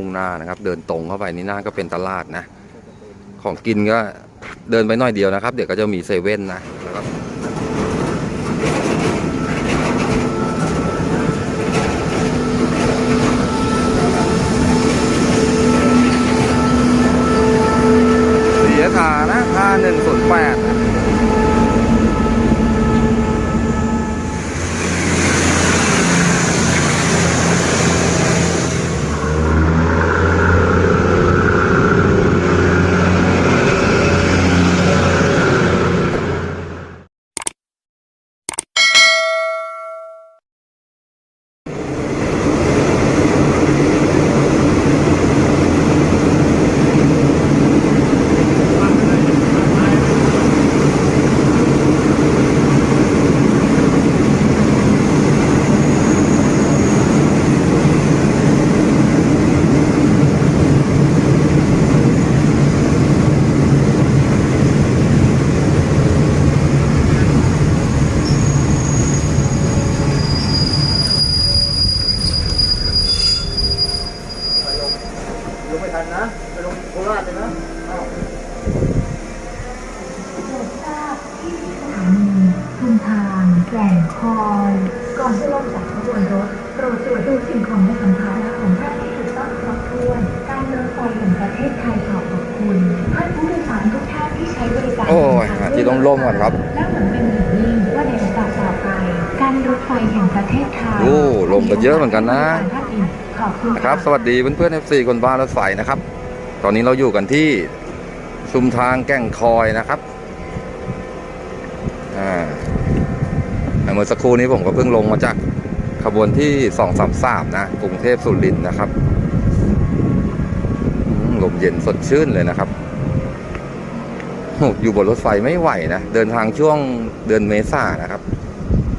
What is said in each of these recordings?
มุ่งหน้านะครับ เดินตรงเข้าไปนี่หน้าก็เป็นตลาดนะ ของกินก็เดินไปหน่อยเดียวนะครับ เดี๋ยวก็จะมีเซเว่นนะแล้วก็เสียขานะค่าหนึ่งศูนแปดนะ ลงไม่ทันนะ ไปลงโคราชเลยนะอ้าว ชุมทางแก่งคอย ก่อนจะลงจากขบวนรถโปรดตรวจดูสิ่งของในสัมภาระของท่านที่ถูกต้องครบถ้วน การรถไฟแห่งประเทศไทยขอบพระคุณท่านผู้โดยสารทุกท่านที่ใช้บริการ โอ้ยหาที่ร่มๆก่อนครับ และหวังเป็นอย่างยิ่งว่าในโอกาสต่อไป การรถไฟแห่งประเทศไทย โอ้ลม กันนะขอบคุณนะครับ สวัสดีเพื่อนๆ FC คนบ้านรถไฟนะครับ ตอนนี้เราอยู่กันที่ชุมทางแก่งคอยนะครับอ่าเมื่อสักครู่นี้ผมก็เพิ่งลงมาจากขบวนที่233นะกรุงเทพสุรินทร์นะครับลมเย็นสดชื่นเลยนะครับโอ้อยู่บนรถไฟไม่ไหวนะ เดินทางช่วงเดือนเมษานะครับ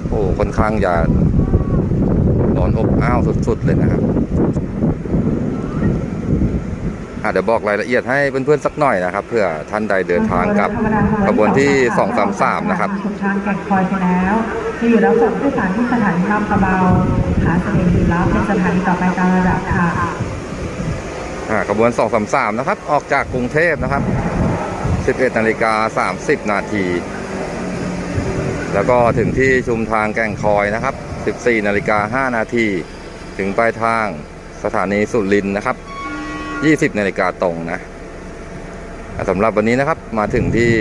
โอ้ค่อนข้างจะร้ อนอบอ้าวสุดๆเลยนะครับอะเดี๋ยวบอกรายละเอียดให้เพื่อนๆสักหน่อยนะครับ เพื่อท่านใดเดินทางกับขบวนที่233นะครับชุมทางแก่งคอยไปแล้วที่อยู่แล้วส่งผู้โดยสารที่สถานีท่ากระเบาหาเสน่ห์ดีรับในสถานีต่อไปตามระดับค่ะอ่าขบวน233นะครับ ออกจากกรุงเทพนะครับ11นาฬิกา30 นาที แล้วก็ถึงที่ชุมทางแก่งคอยนะครับ 14นาฬิกา5นาทีถึงปลายทางสถานีสุรินทร์นะครับ 20นาฬิกาตรงนะสำหรับวันนี้นะครับมาถึงที่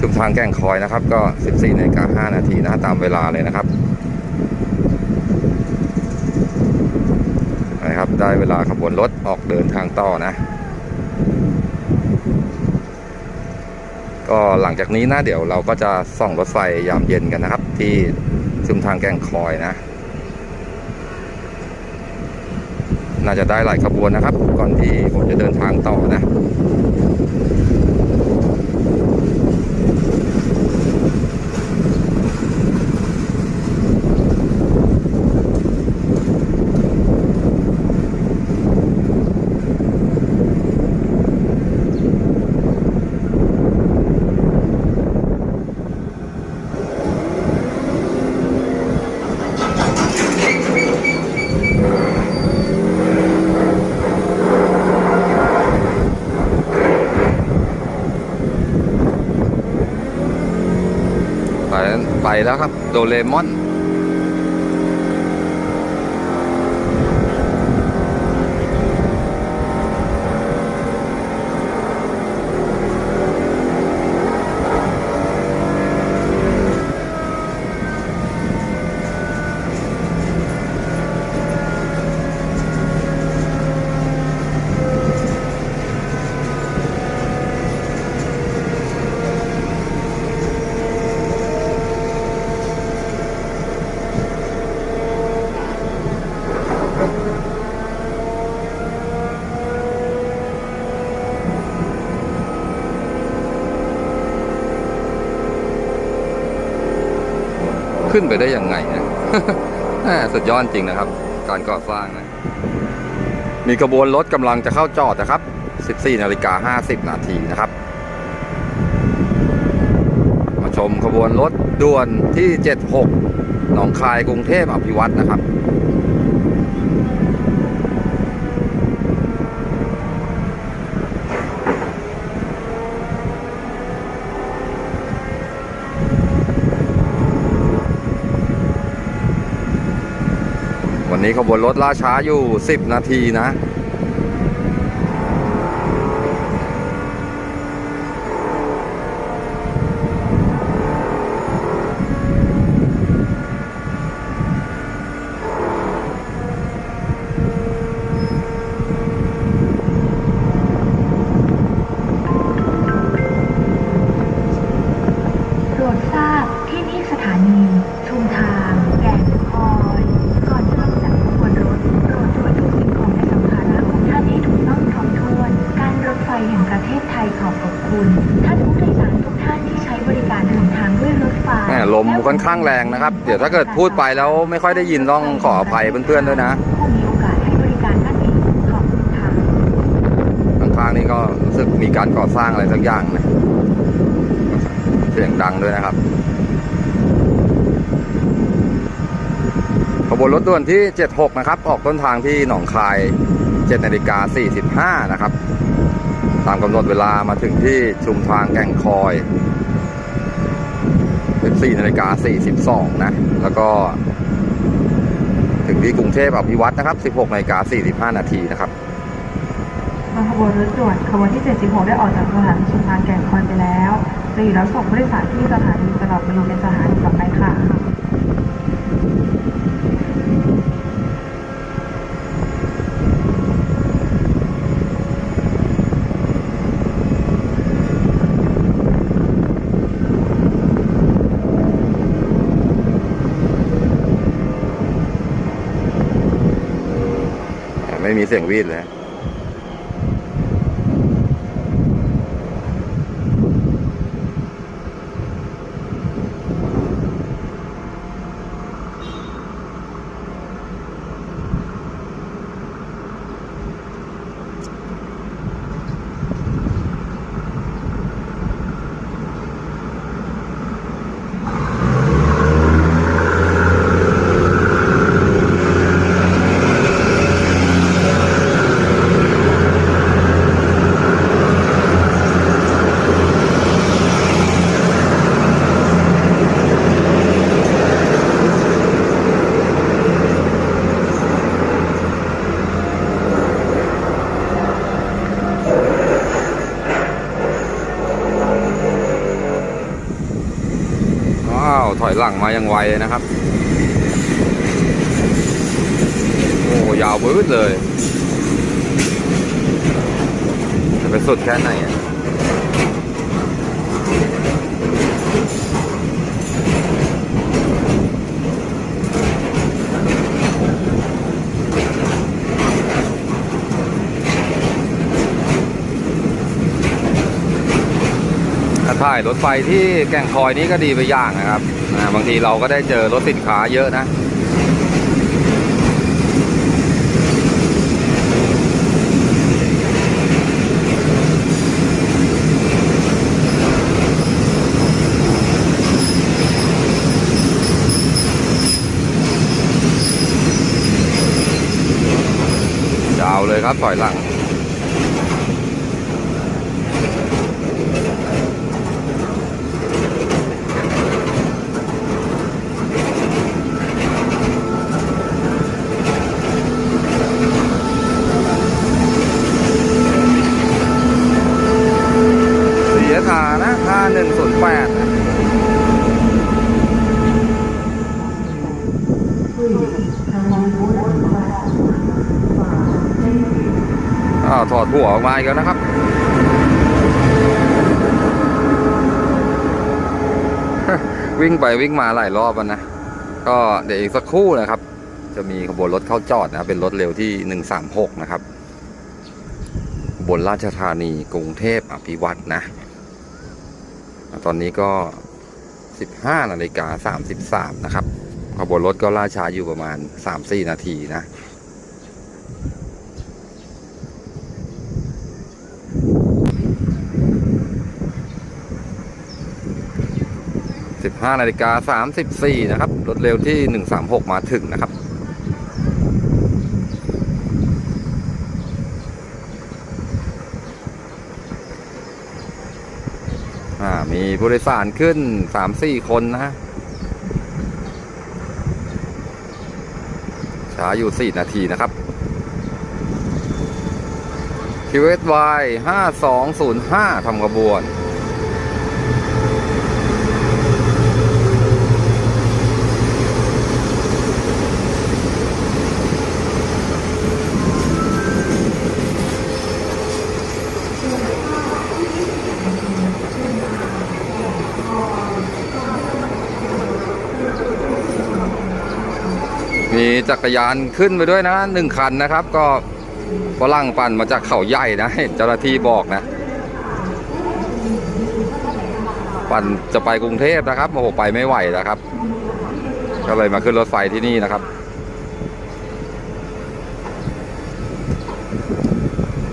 ชุมทางแก่งคอยนะครับ ก็ 14นาฬิกา5นาทีนะตามเวลาเลยนะครับนะครับได้เวลาขบวนรถออกเดินทางต่อนะ ก็หลังจากนี้นะเดี๋ยวเราก็จะส่องรถไฟยามเย็นกันนะครับ ที่ ซึมทางแก่งคอยนะ น่าจะได้หลายขบวนนะครับ ก่อนที่ผมจะเดินทางต่อนะ ไปไป แล้วครับ โดเรมอน ขึ้นไปได้ยังไงนะสุดยอดจริงนะครับ การก่อสร้างนะมีกระบวนรถกำลังจะเข้าจอดนะครับ 14นาฬิกา50นาทีนะครับ มาชมขบวนรถด่วนที่ 76 หนองคายกรุงเทพอภิวัตนะครับ นี้ขบวนรถล่าช้าอยู่ 10 นาทีนะ ลมค่อนข้างแรงนะครับ เดี๋ยวถ้าเกิดพูดไปแล้วไม่ค่อยได้ยินต้องขออภัยเพื่อนๆด้วยนะผู้มีโอกางข้างๆนี่ก็รู้สึกมีการก่อสร้างอะไรสักอย่างนะเสียงดังด้วยนะครับขบวนรถด่วนที่ 76 นะครับ ออกต้นทางที่หนองคาย 7นาฬิกา45 นะครับ ตามกำหนดเวลามาถึงที่ชุมทางแก่งคอย 14นาฬิกา42 นะ แล้วก็ ถึงที่กรุงเทพอภิวัตนะครับ 16นาฬิกา45 นาทีนะครับขบวนรถด่วนขบวนที่ 76 ได้ออกจากสถานีชุมทางแก่งคอยไปแล้ว จะอยู่รับส่งผู้โดยสารที่สถานีตลอดไปลงในสถานีต่อไปค่ะ เสียงวีดเลย หลังมายังไวนะครับ โอ้ยาวบืดเลย จะไปสุดแค่ไหนอะถ่ายรถไฟที่แก่งคอยนี้ก็ดีไปอย่างนะครับ บางทีเราก็ได้เจอรถสินค้าเยอะนะ ยาวเลยครับถอยหลัง 5108นะอ้าวถอดหัวออกมาอีกแล้วนะครับ วิ่งไปวิ่งมาหลายรอบแล้วนะ ก็เดี๋ยวอีกสักครู่นะครับ จะมีขบวนรถเข้าจอดนะ เป็นรถเร็วที่ 136 นะครับ บนราชธานีกรุงเทพอภิวัตนะ ตอนนี้ก็ 15นาฬิกา33 นะครับ ขบวนรถก็ล่าช้าอยู่ประมาณ 3-4 นาทีนะ15นาฬิกา34นะครับ รถเร็วที่ 136 มาถึงนะครับ มีผู้โดยสารขึ้นสามสี่คนนะช้าอยู่สี่นาทีนะครับ QSY 5205ทำกระบวน มีจักรยานขึ้นไปด้วยนะหนึ่งคันนะครับ ก็ฝรั่งปั่นมาจากเขาใหญ่นะเจ้าหน้าที่บอกนะ ปั่นจะไปกรุงเทพนะครับโอ้โหไปไม่ไหวนะครับ ก็เลยมาขึ้นรถไฟที่นี่นะครับ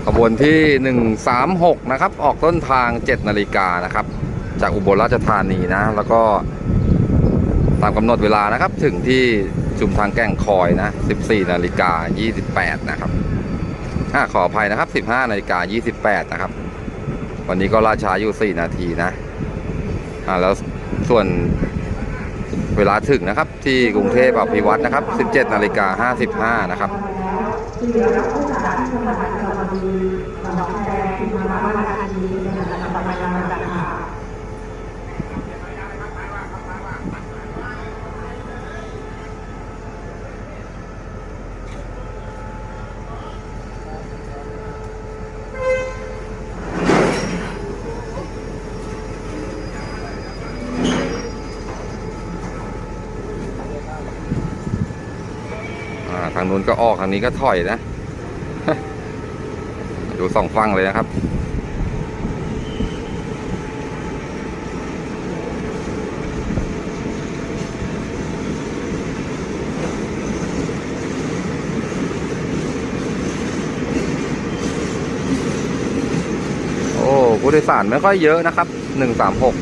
ขบวนที่ 136 นะครับ ออกต้นทาง 7 นาฬิกานะครับ จากอุบลราชธานีนะ แล้วก็ตามกำหนดเวลานะครับถึงที่ ชุมทางแก่งคอยนะ 14นาฬิกา28 นะครับอ่าขออภัยนะครับ 15นาฬิกา28 นะครับ วันนี้ก็ราช้าอยู่ 4 นาทีนะอ่าแล้วส่วนเวลาถึงนะครับ ที่กรุงเทพอภิวัตนะครับ 17นาฬิกา55 นะครับ อ่างนู้นก็ออกทางนี้ก็ถอยนะ ดูสองฝั่งเลยนะครับ โอ้ผู้โดยสารไม่ค่อยเยอะนะครับหนึ่งสามหก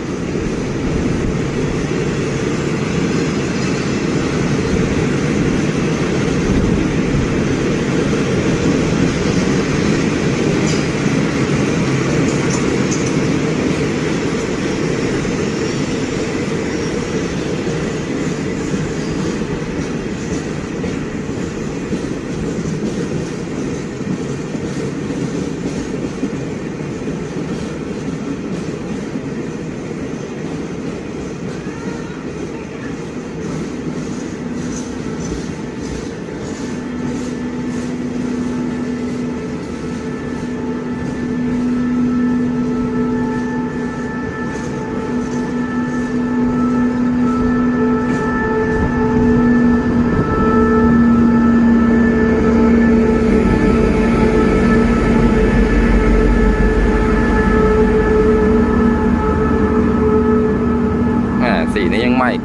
แหมสีนี้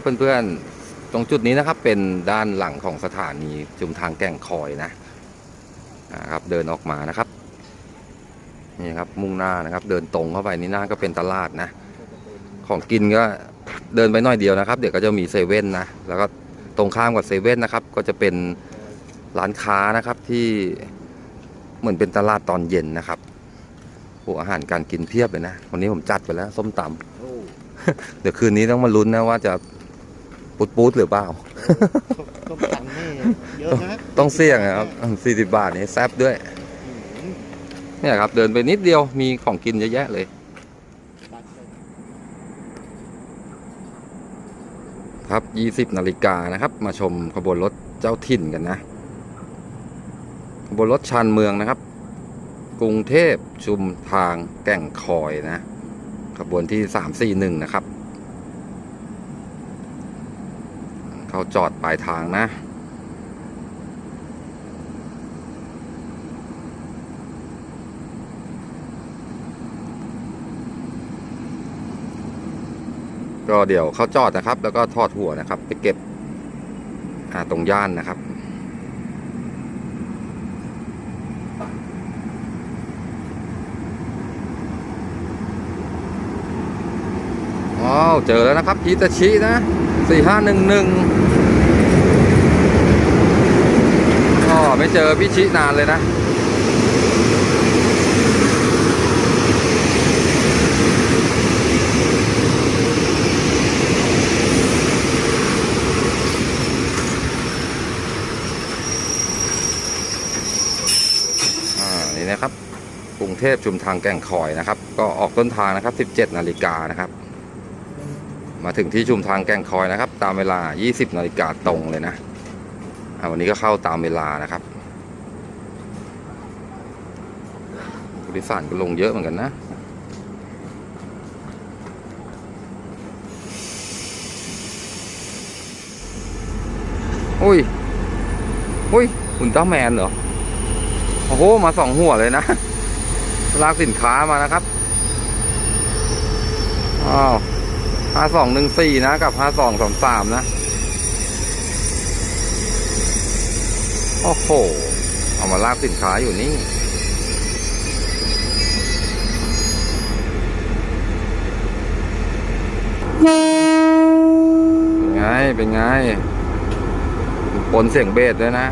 ครับเพื่อนๆ ตรงจุดนี้นะครับเป็นด้านหลังของสถานีจุมทางแก่งคอยนะนะครับเดินออกมานะครับนี่ครับมุ่งหน้านะครับ เดินตรงเข้าไปนี่หน้าก็เป็นตลาดนะ ของกินก็เดินไปหน่อยเดียวนะครับ เดี๋ยวก็จะมีเซเว่นนะแล้วก็ตรงข้ามกับเซเว่นนะครับ ก็จะเป็นร้านค้านะครับที่เหมือนเป็นตลาดตอนเย็นนะครับโอ้อาหารการกินเพียบเลยนะ วันนี้ผมจัดไปแล้ว ส้มตำเดี๋ยวคืนนี้ต้องมาลุ้นนะว่าจะ ปุ๊ดปุ๊ดหรือเปล่า ต้มตังนี่เยอะนะต้องเสี่ยงอะครับสี่สิบบาทนี่แซบด้วย อืมเนี่ยครับ เดินไปนิดเดียวมีของกินเยอะแยะเลย ตัดเลยครับยี่สิบนาฬิกานะครับ มาชมขบวนรถเจ้าถิ่นกันนะ ขบวนรถชานเมืองนะครับ กรุงเทพชุมทางแก่งคอยนะ ขบวนที่สามสี่หนึ่งนะครับ เอาจอดปลายทางนะ ก็เดี๋ยวเขาจอดนะครับ แล้วก็ทอดหัวนะครับ ไปเก็บตรงย่านนะครับเจอแล้วนะครับอิตาชินะ 4511 ไม่เจอพี่ชินานเลยนะนี่นะครับกรุงเทพชุมทางแก่งคอยนะครับ ก็ออกต้นทางนะครับ 17 นาฬิกานะครับ มาถึงที่ชุมทางแก่งคอยนะครับ ตามเวลา 20 นาฬิกาตรงเลยนะ วันนี้ก็เข้าตามเวลานะครับผู้โดยสารก็ลงเยอะเหมือนกันนะอุ้ยอุ้ยอุลตร้าแมนเหรอ โอ้โห มาสองหัวเลยนะลากสินค้ามานะครับ อ้าวห้าสองหนึ่งสี่นะ กับห้าสองสองสามนะ โอ้โห เอามาลากสินค้าอยู่นี่เป็นไง เป็นไงปนเสียงเบสด้วยนะ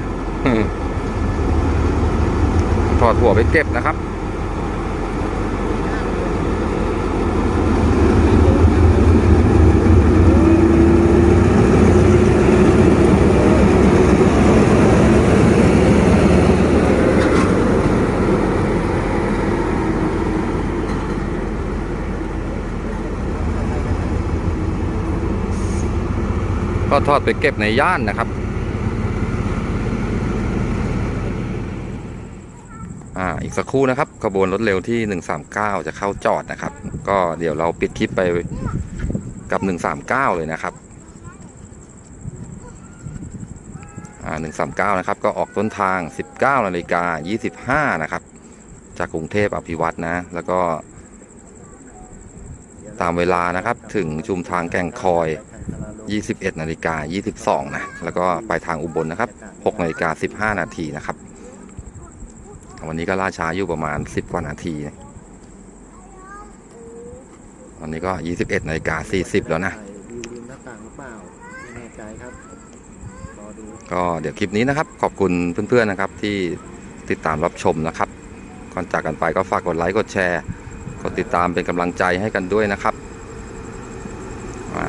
ถอดหัวไปเก็บนะครับ ก็ทอดไปเก็บในย่านนะครับ อ่า อีกสักครู่นะครับขบวนรถเร็วที่ 139 จะเข้าจอดนะครับ ก็เดี๋ยวเราปิดคลิปไปกับ 139 เลยนะครับ อ่า 139 นะครับ ก็ออกต้นทาง 19นาฬิกา25 นะครับ จากกรุงเทพอภิวัตนะ แล้วก็ตามเวลานะครับถึงชุมทางแก่งคอย 21นาฬิกา22นะแล้วก็ไปทางอุบลนะครับ6นาฬิกา15นาทีนะครับ วันนี้ก็ล่าช้าอยู่ประมาณ 10 กว่านาทีวันนี้ก็ 21นาฬิกา40 แล้วนะวิวริมหน้าต่างหรือเปล่าไม่แน่ใจครับรอดูก็เดี๋ยวคลิปนี้นะครับ ขอบคุณเพื่อนๆนะครับที่ติดตามรับชมนะครับก่อนจากกันไปก็ฝากกดไลค์กดแชร์กดติดตามเป็นกำลังใจให้กันด้วยนะครับอ่า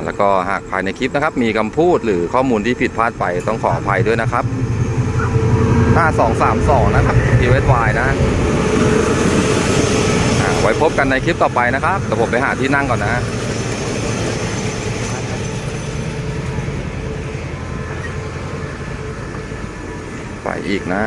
แล้วก็หากภายในคลิปนะครับ มีคำพูดหรือข้อมูลที่ผิดพลาดไปต้องขออภัยด้วยนะครับ 5232 นะครับ USY นะไว้พบกันในคลิปต่อไปนะครับแต่ผมไปหาที่นั่งก่อนนะไปอีกนะ